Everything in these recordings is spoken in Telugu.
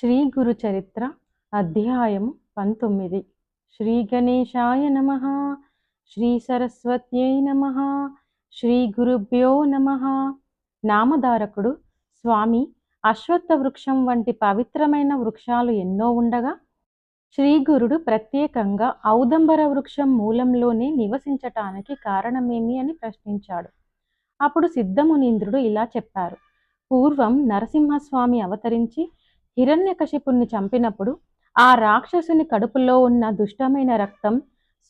శ్రీ గురు చరిత్ర అధ్యాయము పంతొమ్మిది. శ్రీ గణేశాయ నమ. శ్రీ సరస్వత్యై నమ. శ్రీ గురుభ్యో నమ. నామధారకుడు స్వామి అశ్వత్థ వృక్షం వంటి పవిత్రమైన వృక్షాలు ఎన్నో ఉండగా శ్రీ గురుడు ప్రత్యేకంగా ఔదంబర వృక్షం మూలంలోనే నివసించటానికి కారణమేమి అని ప్రశ్నించాడు. అప్పుడు సిద్ధమునీంద్రుడు ఇలా చెప్పారు. పూర్వం నరసింహస్వామి అవతరించి హిరణ్యకశిపుణ్ణి చంపినప్పుడు ఆ రాక్షసుని కడుపులో ఉన్న దుష్టమైన రక్తం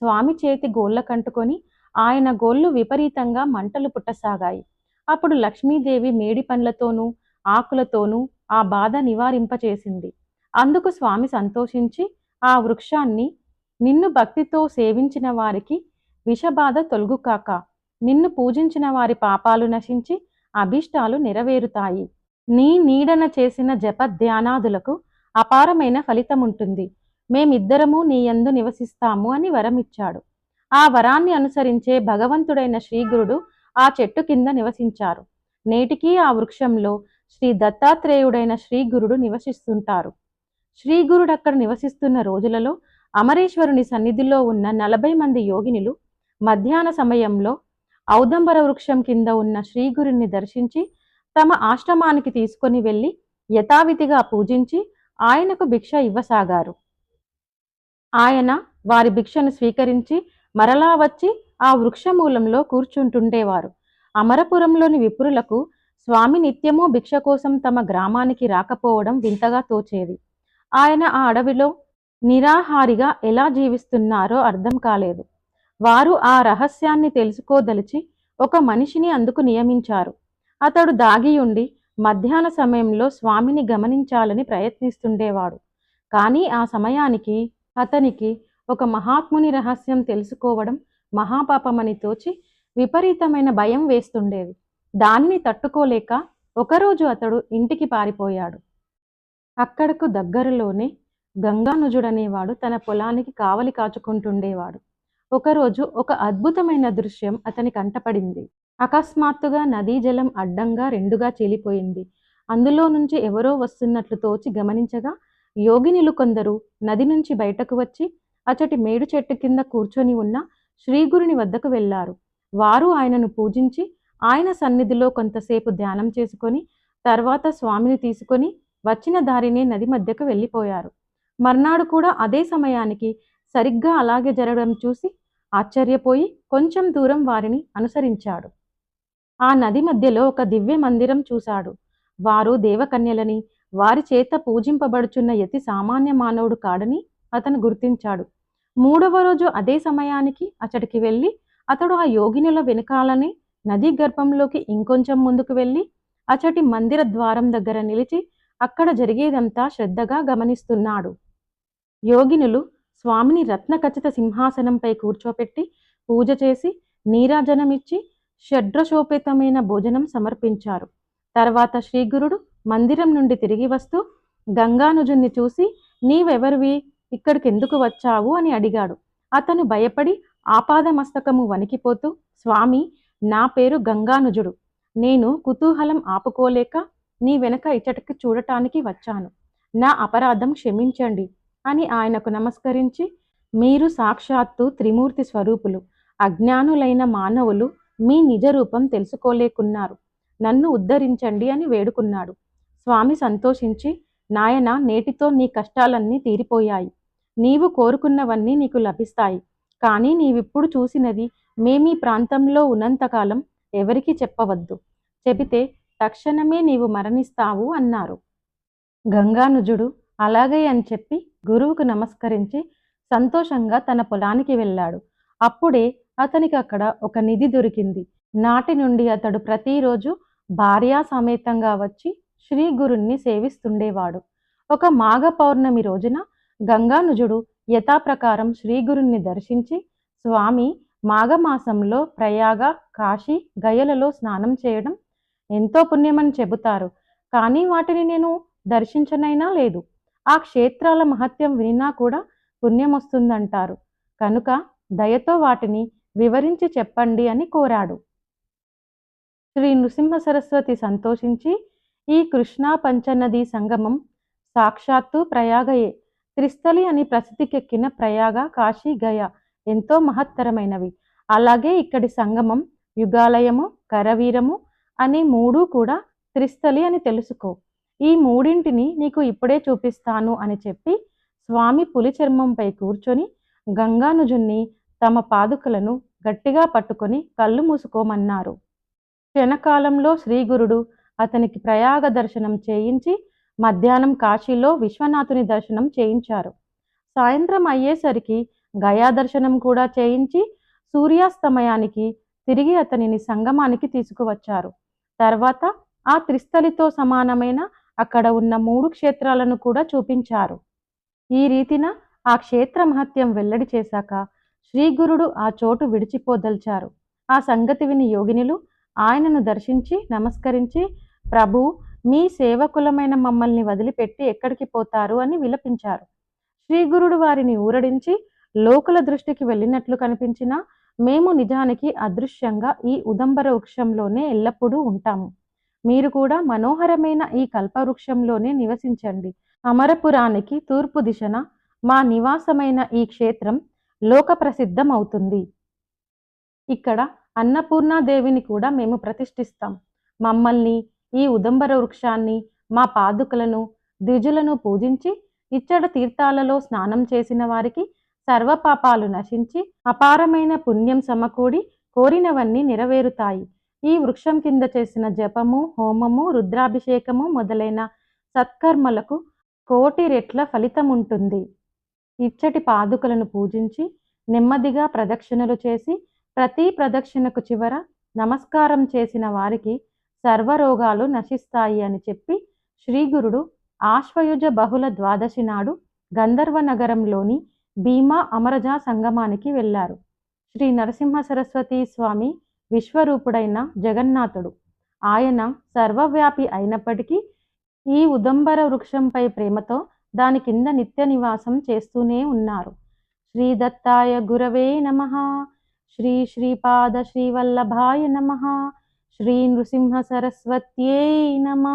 స్వామి చేతి గోళ్ళ కంటుకొని ఆయన గోళ్ళు విపరీతంగా మంటలు పుట్టసాగాయి. అప్పుడు లక్ష్మీదేవి మేడి పండ్లతోనూ ఆకులతోనూ ఆ బాధ నివారింపచేసింది. అందుకు స్వామి సంతోషించి ఆ వృక్షాన్ని నిన్ను భక్తితో సేవించిన వారికి విషబాధ తొలగుకాక నిన్ను పూజించిన వారి పాపాలు నశించి అభీష్టాలు నెరవేరుతాయి. నీ నీడన చేసిన జప ధ్యానాదులకు అపారమైన ఫలితం ఉంటుంది మేమిద్దరము నీయందు నివసిస్తాము అని వరమిచ్చాడు. ఆ వరాన్ని అనుసరించే భగవంతుడైన శ్రీగురుడు ఆ చెట్టు కింద నివసించారు. నేటికీ ఆ వృక్షంలో శ్రీ దత్తాత్రేయుడైన శ్రీగురుడు నివసిస్తుంటారు. శ్రీగురుడు అక్కడ నివసిస్తున్న రోజులలో అమరేశ్వరుని సన్నిధిలో ఉన్న నలభై మంది యోగినులు మధ్యాహ్న సమయంలో ఔదంబర వృక్షం కింద ఉన్న శ్రీగురుని దర్శించి తమ ఆశ్రమానికి తీసుకొని వెళ్ళి యథావిధిగా పూజించి ఆయనకు భిక్ష ఇవ్వసాగారు. ఆయన వారి భిక్షను స్వీకరించి మరలా వచ్చి ఆ వృక్షమూలంలో కూర్చుంటుండేవారు. అమరపురంలోని విప్రులకు స్వామి నిత్యము భిక్ష కోసం తమ గ్రామానికి రాకపోవడం వింతగా తోచేది. ఆయన ఆ అడవిలో నిరాహారిగా ఎలా జీవిస్తున్నారో అర్థం కాలేదు. వారు ఆ రహస్యాన్ని తెలుసుకోదలిచి ఒక మనిషిని అందుకు నియమించారు. అతడు దాగియుండి మధ్యాహ్న సమయంలో స్వామిని గమనించాలని ప్రయత్నిస్తుండేవాడు. కానీ ఆ సమయానికి అతనికి ఒక మహాత్ముని రహస్యం తెలుసుకోవడం మహాపాపమని తోచి విపరీతమైన భయం వేస్తుండేది. దానిని తట్టుకోలేక ఒకరోజు అతడు ఇంటికి పారిపోయాడు. అక్కడకు దగ్గరలోనే గంగానుజుడనేవాడు తన పొలానికి కావలి కాచుకుంటుండేవాడు. ఒకరోజు ఒక అద్భుతమైన దృశ్యం అతని కంటపడింది. అకస్మాత్తుగా నదీ జలం అడ్డంగా రెండుగా చీలిపోయింది. అందులో నుంచి ఎవరో వస్తున్నట్లు తోచి గమనించగా యోగినులు కొందరు నది నుంచి బయటకు వచ్చి అచటి మేడు చెట్టు కింద కూర్చొని ఉన్న శ్రీగురుని వద్దకు వెళ్ళారు. వారు ఆయనను పూజించి ఆయన సన్నిధిలో కొంతసేపు ధ్యానం చేసుకొని తర్వాత స్వామిని తీసుకొని వచ్చిన దారినే నది మధ్యకు వెళ్ళిపోయారు. మర్నాడు కూడా అదే సమయానికి సరిగ్గా అలాగే జరగడం చూసి ఆశ్చర్యపోయి కొంచెం దూరం వారిని అనుసరించాడు. ఆ నది మధ్యలో ఒక దివ్య మందిరం చూశాడు. వారు దేవకన్యలని వారి చేత పూజింపబడుచున్న యతి సామాన్య మానవుడు కాడని అతను గుర్తించాడు. మూడవ రోజు అదే సమయానికి అతడికి వెళ్ళి అతడు ఆ యోగినుల వెనకాలని నదీ గర్భంలోకి ఇంకొంచెం ముందుకు వెళ్ళి అచటి మందిర ద్వారం దగ్గర నిలిచి అక్కడ జరిగేదంతా శ్రద్ధగా గమనిస్తున్నాడు. యోగినులు స్వామిని రత్నఖచిత సింహాసనంపై కూర్చోపెట్టి పూజ చేసి నీరాజనమిచ్చి షడ్రశోపేతమైన భోజనం సమర్పించారు. తర్వాత శ్రీగురుడు మందిరం నుండి తిరిగి వస్తూ గంగానుజుణ్ణి చూసి నీవెవరివి? ఇక్కడికి ఎందుకు వచ్చావు? అని అడిగాడు. అతను భయపడి ఆపాదమస్తకము వణికిపోతూ స్వామి నా పేరు గంగానుజుడు. నేను కుతూహలం ఆపుకోలేక నీ వెనక ఇచ్చటికి చూడటానికి వచ్చాను. నా అపరాధం క్షమించండి అని ఆయనకు నమస్కరించి మీరు సాక్షాత్తు త్రిమూర్తి స్వరూపులు అజ్ఞానులైన మానవులు మీ నిజ రూపం తెలుసుకోలేకున్నారు. నన్ను ఉద్ధరించండి అని వేడుకున్నాడు. స్వామి సంతోషించి నాయన నేటితో నీ కష్టాలన్నీ తీరిపోయాయి. నీవు కోరుకున్నవన్నీ నీకు లభిస్తాయి. కానీ నీవిప్పుడు చూసినది మేమీ ప్రాంతంలో ఉన్నంతకాలం ఎవరికీ చెప్పవద్దు. చెబితే తక్షణమే నీవు మరణిస్తావు అన్నారు. గంగానుజుడు అలాగే అని చెప్పి గురువుకు నమస్కరించి సంతోషంగా తన పొలానికి వెళ్ళాడు. అప్పుడే అతనికి అక్కడ ఒక నిధి దొరికింది. నాటి నుండి అతడు ప్రతిరోజు భార్యా సమేతంగా వచ్చి శ్రీ గురుణ్ణి సేవిస్తుండేవాడు. ఒక మాఘ పౌర్ణమి రోజున గంగానుజుడు యథాప్రకారం శ్రీగురుణ్ణి దర్శించి స్వామి మాఘమాసంలో ప్రయాగ కాశీ గయలలో స్నానం చేయడం ఎంతో పుణ్యమని చెబుతారు. కానీ వాటిని నేను దర్శించనైనా లేదు. ఆ క్షేత్రాల మహత్యం వినినా కూడా పుణ్యం వస్తుందంటారు కనుక దయతో వాటిని వివరించి చెప్పండి అని కోరాడు. శ్రీ నృసింహ సరస్వతి సంతోషించి ఈ కృష్ణా పంచనదీ సంగమం సాక్షాత్తు ప్రయాగయే. త్రిస్థలి అని ప్రసిద్ధికెక్కిన ప్రయాగ కాశీ గయ ఎంతో మహత్తరమైనవి. అలాగే ఇక్కడి సంగమం యుగాలయము కరవీరము అనే మూడు కూడా త్రిస్థలి అని తెలుసుకో. ఈ మూడింటిని నీకు ఇప్పుడే చూపిస్తాను అని చెప్పి స్వామి పులి చర్మంపై కూర్చొని గంగానుజుణ్ణి తమ పాదుకలను గట్టిగా పట్టుకొని కళ్ళు మూసుకోమన్నారు. క్షణకాలంలో శ్రీగురుడు అతనికి ప్రయాగ దర్శనం చేయించి మధ్యాహ్నం కాశీలో విశ్వనాథుని దర్శనం చేయించారు. సాయంత్రం అయ్యేసరికి గయా దర్శనం కూడా చేయించి సూర్యాస్తమయానికి తిరిగి అతనిని సంగమానికి తీసుకువచ్చారు. తర్వాత ఆ త్రిస్థలితో సమానమైన అక్కడ ఉన్న మూడు క్షేత్రాలను కూడా చూపించారు. ఈ రీతిన ఆ క్షేత్ర మహత్యం వెల్లడి చేశాక శ్రీగురుడు ఆ చోటు విడిచిపోదల్చారు. ఆ సంగతి విని యోగినులు ఆయనను దర్శించి నమస్కరించి ప్రభు మీ సేవకులమైన మమ్మల్ని వదిలిపెట్టి ఎక్కడికి పోతారు అని విలపించారు. శ్రీగురుడు వారిని ఊరడించి లోకుల దృష్టికి వెళ్ళినట్లు కనిపించినా మేము నిజానికి అదృశ్యంగా ఈ ఉదంబర వృక్షంలోనే ఎల్లప్పుడూ ఉంటాము. మీరు కూడా మనోహరమైన ఈ కల్పవృక్షంలోనే నివసించండి. అమరపురానికి తూర్పు దిశన మా నివాసమైన ఈ క్షేత్రం లోక ఇక్కడ అన్నపూర్ణాదేవిని కూడా మేము ప్రతిష్ఠిస్తాం. మమ్మల్ని ఈ ఉదంబర వృక్షాన్ని మా పాదుకలను ద్విజులను పూజించి ఇచ్చడ తీర్థాలలో స్నానం చేసిన వారికి సర్వపాపాలు నశించి అపారమైన పుణ్యం సమకూడి కోరినవన్నీ నెరవేరుతాయి. ఈ వృక్షం కింద చేసిన జపము హోమము రుద్రాభిషేకము మొదలైన సత్కర్మలకు కోటి రెట్ల ఫలితం ఉంటుంది ఇచ్చటి పాదుకలను పూజించి నెమ్మదిగా ప్రదక్షిణలు చేసి ప్రతి ప్రదక్షిణకు చివర నమస్కారం చేసిన వారికి సర్వరోగాలు నశిస్తాయి అని చెప్పి శ్రీగురుడు ఆశ్వయుజ బహుళ ద్వాదశి నాడు గంధర్వ నగరంలోని భీమా అమరజా సంగమానికి వెళ్ళారు. శ్రీ నరసింహ సరస్వతి స్వామి విశ్వరూపుడైన జగన్నాథుడు. ఆయన సర్వవ్యాపి అయినప్పటికీ ఈ ఉదంబర వృక్షంపై ప్రేమతో దాని కింద నిత్య నివాసం చేస్తూనే ఉన్నారు. శ్రీ దత్తాయ గురవే నమ. శ్రీ శ్రీపాద శ్రీవల్లభాయ నమ. శ్రీ నృసింహ సరస్వత్యై నమ.